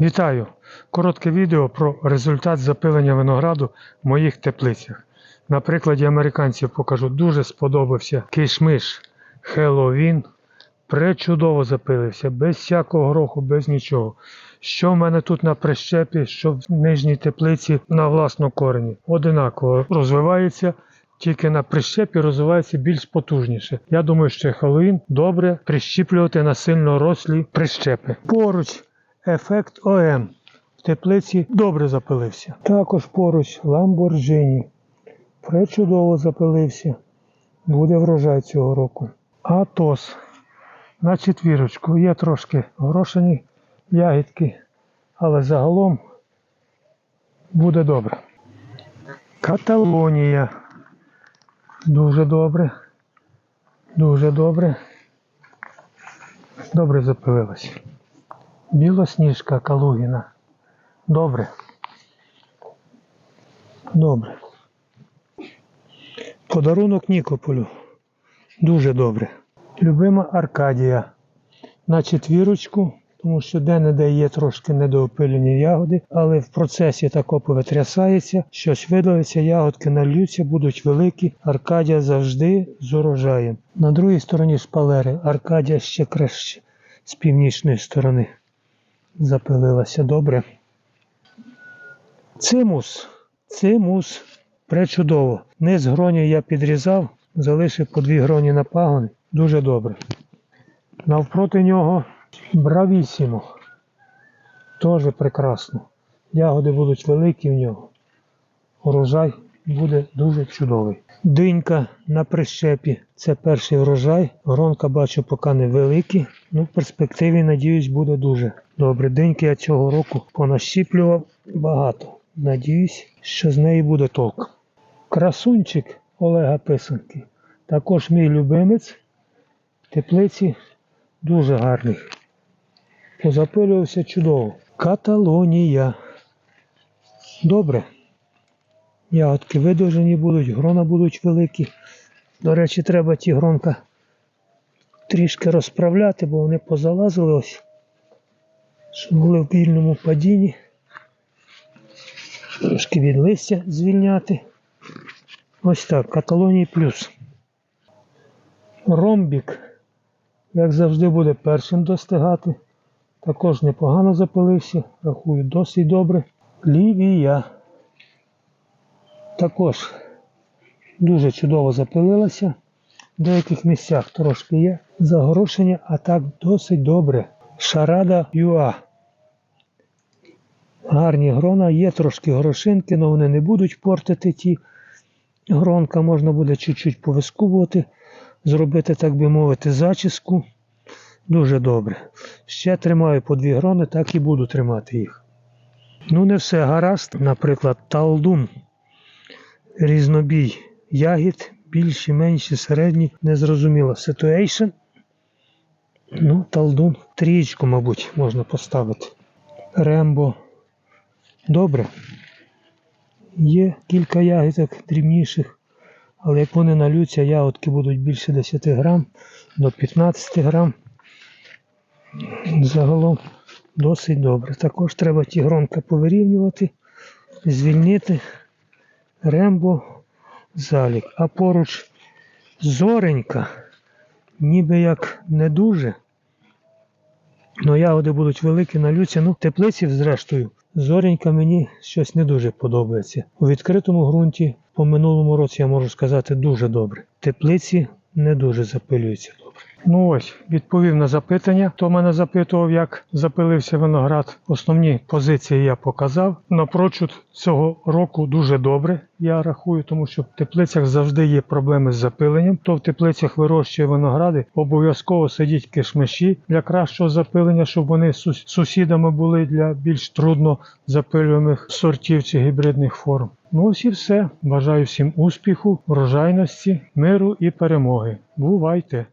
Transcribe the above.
Вітаю! Коротке відео про результат запилення винограду в моїх теплицях. На прикладі американців покажу. Дуже сподобався кишмиш Хеллоуін. Пречудово запилився, без всякого гроху, без нічого. Що в мене тут на прищепі, що в нижній теплиці на власному корені. Одинаково розвивається, тільки на прищепі розвивається більш потужніше. Я думаю, що Хеллоуін добре прищіплювати на сильно рослі прищепи. Поруч ефект ОМ. В теплиці добре запилився. Також поруч Lamborghini. Пречудово запилився. Буде врожай цього року. Атос. На четвірочку є трошки грошені ягідки, але загалом буде добре. Каталонія. Дуже добре. Дуже добре. Добре запилилась. Білосніжка Калугіна. Добре. Добре. Подарунок Нікополю. Дуже добре. Любима Аркадія. На четвірочку, тому що де-не-де є трошки недоопилені ягоди, але в процесі тако повитрясається, щось видавиться, ягодки нальються, будуть великі. Аркадія завжди з урожаєм. На другій стороні шпалери Аркадія ще краще з північної сторони запилилася добре. Цимус. Цимус. Пречудово. Низ гроні я підрізав, залишив по дві гроні на пагони. Дуже добре. Навпроти нього бравісімо. Теж прекрасно. Ягоди будуть великі в нього. Урожай буде дуже чудовий. Динька на прищепі. Це перший врожай. Гронка бачу поки не великі. Ну, в перспективі, надіюсь, буде дуже добре. Диньки я цього року понащіплював багато. Надіюсь, що з неї буде толк. Красунчик Олега Писанки. Також мій любимець. Теплиці дуже гарний. Позапилювався чудово. Каталонія. Добре. Ягодки видовжені будуть, грона будуть великі. До речі, треба ті гронка трішки розправляти, бо вони позалазили ось. Щоб були в вільному падінні. Трошки від листя звільняти. Ось так, Каталонії плюс. Ромбік, як завжди, буде першим достигати. Також непогано запилився, рахую досить добре. Лівія. Також дуже чудово запилилася. В деяких місцях трошки є загорошення, а так досить добре. Шарада Юа. Гарні грона, є трошки горошинки, але вони не будуть портити ті гронка. Можна буде чуть-чуть повискубувати, зробити, так би мовити, зачіску. Дуже добре. Ще тримаю по дві грони, так і буду тримати їх. Ну, не все гаразд. Наприклад, талдум. Різнобій ягід, більші, менші, середні, незрозуміла situation. Ну, талдун, трієчку, мабуть, можна поставити. Рембо. Добре. Є кілька ягідок дрібніших, але як вони налються, ягодки будуть більше 10 грам до 15 грам. Загалом досить добре. Також треба ті гронка повирівнювати, звільнити. Рембо залік. А поруч зоренька, ніби як не дуже. Но ягоди будуть великі на люці. Ну, теплиці, зрештою, зоренька мені щось не дуже подобається. У відкритому ґрунті по минулому році я можу сказати дуже добре. Теплиці не дуже запилюються. Ну ось, відповів на запитання. Хто мене запитував, як запилився виноград. Основні позиції я показав. Напрочуд цього року дуже добре, я рахую, тому що в теплицях завжди є проблеми з запиленням. Хто в теплицях вирощує виногради, обов'язково сидіть кишмиші для кращого запилення, щоб вони сусідами були для більш трудно запилюваних сортів чи гібридних форм. Ну ось і все. Бажаю всім успіху, врожайності, миру і перемоги. Бувайте!